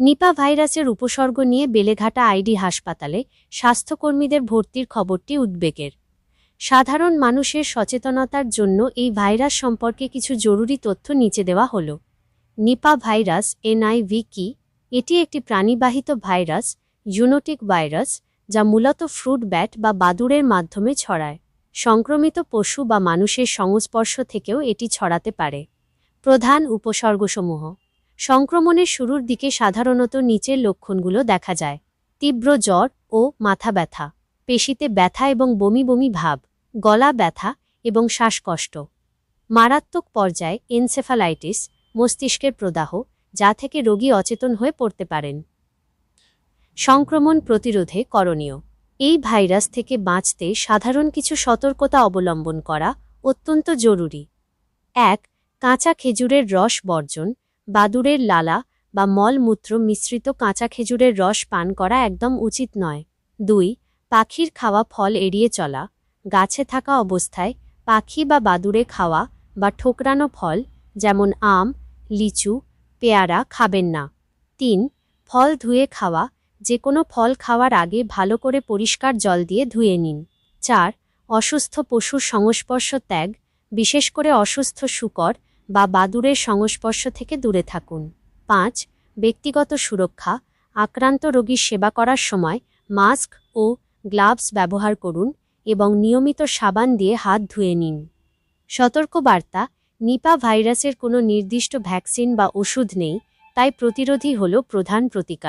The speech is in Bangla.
নিপা ভাইরাসের উপসর্গ নিয়ে বেলেঘাটা আইডি হাসপাতালে স্বাস্থ্যকর্মীদের ভর্তির খবরটি উদ্বেগের। সাধারণ মানুষের সচেতনতার জন্য এই ভাইরাস সম্পর্কে কিছু জরুরি তথ্য নিচে দেওয়া হল। নিপা ভাইরাস, এনআইভি কি? এটি একটি প্রাণীবাহিত ভাইরাস, ইউনোটিক ভাইরাস, যা মূলত ফ্রুট ব্যাট বা বাদুড়ের মাধ্যমে ছড়ায়। সংক্রমিত পশু বা মানুষের সংস্পর্শ থেকেও এটি ছড়াতে পারে। প্রধান উপসর্গসমূহ সংক্রমণের শুরুর দিকে সাধারণত নিচের লক্ষণগুলো দেখা যায়। তীব্র জ্বর ও মাথা ব্যথা, পেশিতে ব্যথা এবং বমি বমি ভাব, গলা ব্যথা এবং শ্বাসকষ্ট। মারাত্মক পর্যায়ে এনসেফালাইটিস, মস্তিষ্কের প্রদাহ, যা থেকে রোগী অচেতন হয়ে পড়তে পারেন। সংক্রমণ প্রতিরোধে করণীয়। এই ভাইরাস থেকে বাঁচতে সাধারণ কিছু সতর্কতা অবলম্বন করা অত্যন্ত জরুরি। এক, কাঁচা খেজুরের রস বর্জন বাদুড়ের লালা বা মলমূত্র মিশ্রিত কাঁচা খেজুরের রস পান করা একদম উচিত নয়। দুই, পাখির খাওয়া ফল এড়িয়ে চলা। গাছে থাকা অবস্থায় পাখি বা বাদুড়ে খাওয়া বা ঠোকরানো ফল, যেমন আম, লিচু, পেয়ারা খাবেন না। তিন, ফল ধুয়ে খাওয়া। যে কোনো ফল খাওয়ার আগে ভালো করে পরিষ্কার জল দিয়ে ধুয়ে নিন। চার, অসুস্থ পশুর সংস্পর্শ ত্যাগ, বিশেষ করে অসুস্থ শুকর বা বাদুড়ের সংস্পর্শ থেকে দূরে থাকুন। পাঁচ, ব্যক্তিগত সুরক্ষা, আক্রান্ত রোগীর সেবা করার সময় মাস্ক ও গ্লাভস ব্যবহার করুন এবং নিয়মিত সাবান দিয়ে হাত ধুয়ে নিন। সতর্কবার্তা, নিপা ভাইরাসের কোনো নির্দিষ্ট ভ্যাকসিন বা ওষুধ নেই, তাই প্রতিরোধী হল প্রধান প্রতিকার।